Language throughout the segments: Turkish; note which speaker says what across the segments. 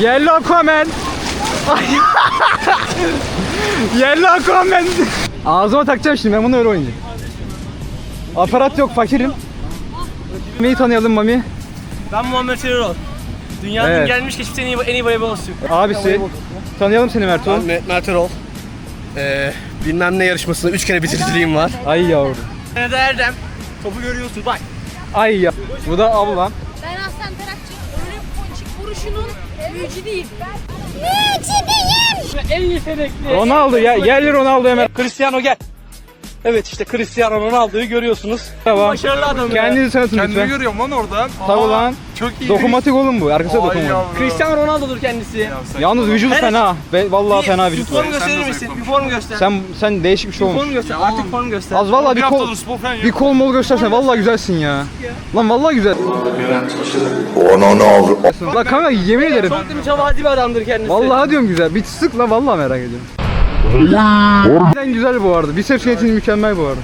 Speaker 1: Yellow. Ay. Yellow Aquaman. Ağzıma takacağım şimdi ben bunu öyle oynayacağım. Aparat yok fakirim. Mami'yi tanıyalım Mami.
Speaker 2: Ben Muhammed Erol. Dünyanın
Speaker 1: Evet.
Speaker 2: gelmiş geçmiş en iyi, en iyi voleybolcusu.
Speaker 1: Abisi. Tanıyalım seni Merto.
Speaker 3: Ben Mehmet Mert Erol. Ee, bilmem ne yarışmasında 3 kere bitiriciliğim var.
Speaker 1: Ay yavrum.
Speaker 2: Nerede Erdem? Topu görüyorsun bak.
Speaker 1: Ay ya. Bu da ablam.
Speaker 4: Ben Aslan Tarakçı ölüm ponçik vuruşunun mucidiyim. Mucidiyim.
Speaker 2: En yetenekli.
Speaker 1: Ronaldo ya yerli Ronaldo hemen.
Speaker 2: Cristiano gel. Evet işte Cristiano Ronaldo'yu görüyorsunuz.
Speaker 1: Tamam.
Speaker 2: Başarılı adam.
Speaker 1: Kendinizi tanıtın
Speaker 5: Kendimi
Speaker 1: lütfen.
Speaker 5: görüyorum lan oradan.
Speaker 1: Tabii
Speaker 5: Aa,
Speaker 1: lan.
Speaker 5: Çok iyi.
Speaker 1: Dokunmatik oğlum bu. Arkası
Speaker 5: Ay
Speaker 1: dokunmatik.
Speaker 5: yavrum.
Speaker 2: Cristiano Ronaldo'dur kendisi.
Speaker 1: Yalnız vücudu
Speaker 2: Her-
Speaker 1: fena. Be, vallahi
Speaker 2: Bir-
Speaker 1: fena
Speaker 2: Bir
Speaker 1: vücut.
Speaker 2: form gösterir misin? Bir form göster.
Speaker 1: Sen sen değişik bir şey
Speaker 2: bir
Speaker 1: olmuş.
Speaker 2: form göster. Artık form göster.
Speaker 1: Az vallahi
Speaker 5: Bir
Speaker 1: bir kol
Speaker 5: haftadır spor falan
Speaker 1: bir kol mol göstersen vallahi güzelsin ya. Lan vallahi güzel.
Speaker 6: Avru.
Speaker 1: Lan kanka yemin ederim.
Speaker 2: Çok mütevazi bir adamdır kendisi.
Speaker 1: Vallahi diyorum güzel. Bir sık lan vallahi merak ediyorum. Harbiden güzel bu arada. Biceps yönetimi mükemmel bu arada.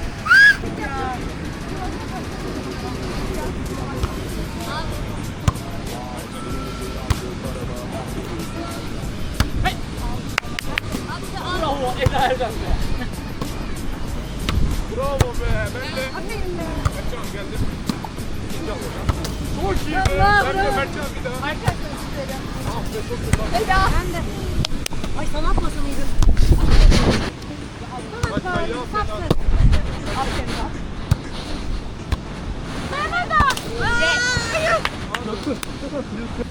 Speaker 2: Bravo Eda Erdem.
Speaker 4: Eda. Ben de. Ay sana atmasa mıydın? Tamam, sapsın. Aferin bak. Mehmet Ağa.
Speaker 2: Her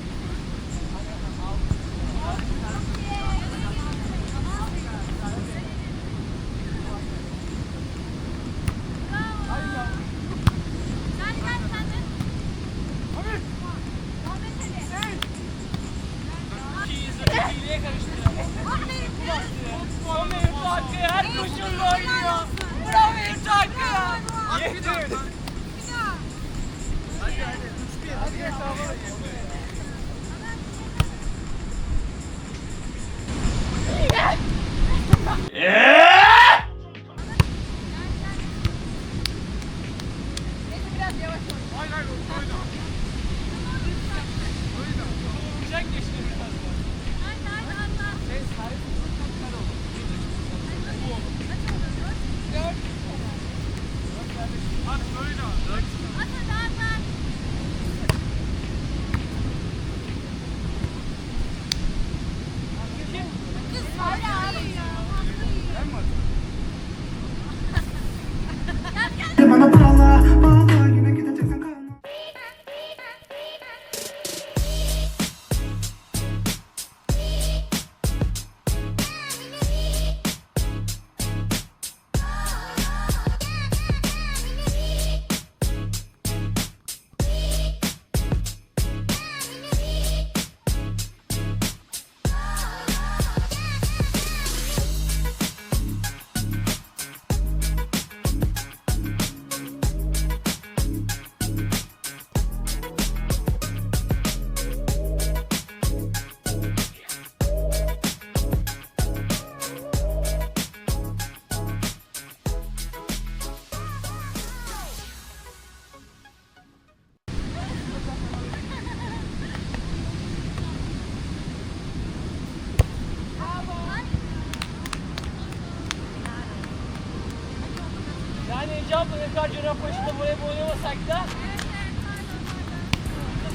Speaker 2: Tekrar Cerrahpaşa'da voleybol oynamasak da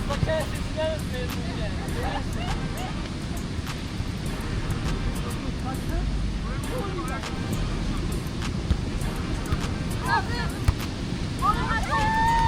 Speaker 2: Bakar sesinden ötmüyorsunuz yani. Abi! Abi!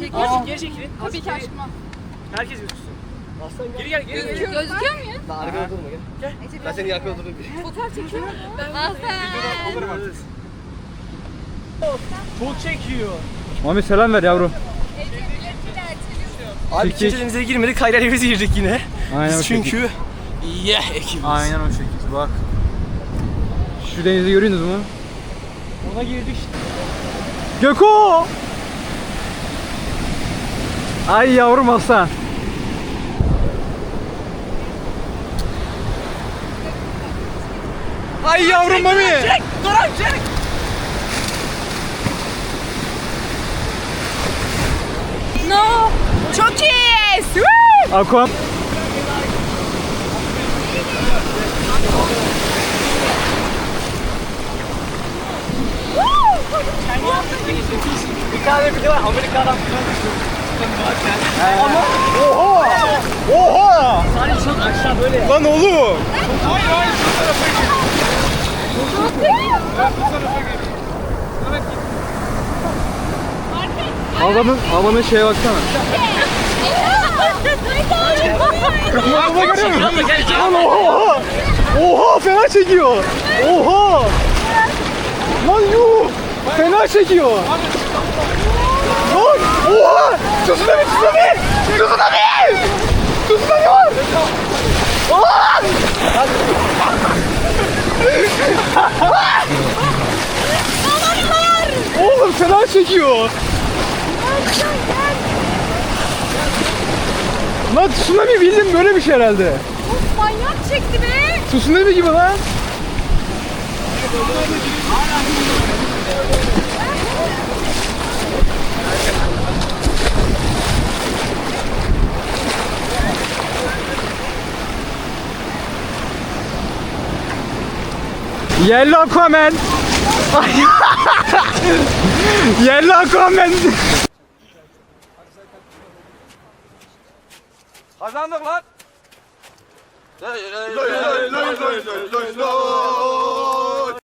Speaker 2: Geri, geri çekilin.
Speaker 4: Tabii ki aşkıma.
Speaker 2: Herkes gözüksün. Aslan gel. Gel, geri gel.
Speaker 4: Gözüküyor, gözüküyor
Speaker 3: muyum? Arkada durma gel. Gel. Ben seni arkada durayım.
Speaker 4: Fotoğraf çekiyorum. Aslan.
Speaker 2: Çok çekiyor.
Speaker 1: Mami selam ver yavrum.
Speaker 3: Abi
Speaker 1: Çekil.
Speaker 3: kimse denize girmedik. Hayır biz girdik yine.
Speaker 1: Aynen o
Speaker 3: Biz
Speaker 1: şekil.
Speaker 3: çünkü yeah ekibiz.
Speaker 1: Aynen o şekil bak. Şu denizi görüyorsunuz mu?
Speaker 2: Ona girdik.
Speaker 1: Göko! Ay yavrum aslan. Ay yavrum Mami.
Speaker 2: Çek, Duran çek.
Speaker 4: No. Çok iyiyiz. Woo!
Speaker 1: Aqua.
Speaker 2: Bir tane video var Amerika'dan falan
Speaker 1: Oha! Oha!
Speaker 2: Sadece çok aşağı böyle.
Speaker 1: Lan oğlum. Havanın, havanın şeye baksana. Hava görüyor musun? Lan oha! Oha fena çekiyor. Oha! Lan yuh! Fena çekiyor. Lan oha! Tsunami tsunami! Tsunami! Tsunami var! Oha! Oğlum fena çekiyor. Lan tsunami bildim böyle bir şey herhalde.
Speaker 4: Of manyak çekti be.
Speaker 1: Tsunami gibi lan. Yellow Aquaman. Yellow Aquaman.
Speaker 3: Kazandık lan.
Speaker 6: Lay lay lay lay lay lay lay.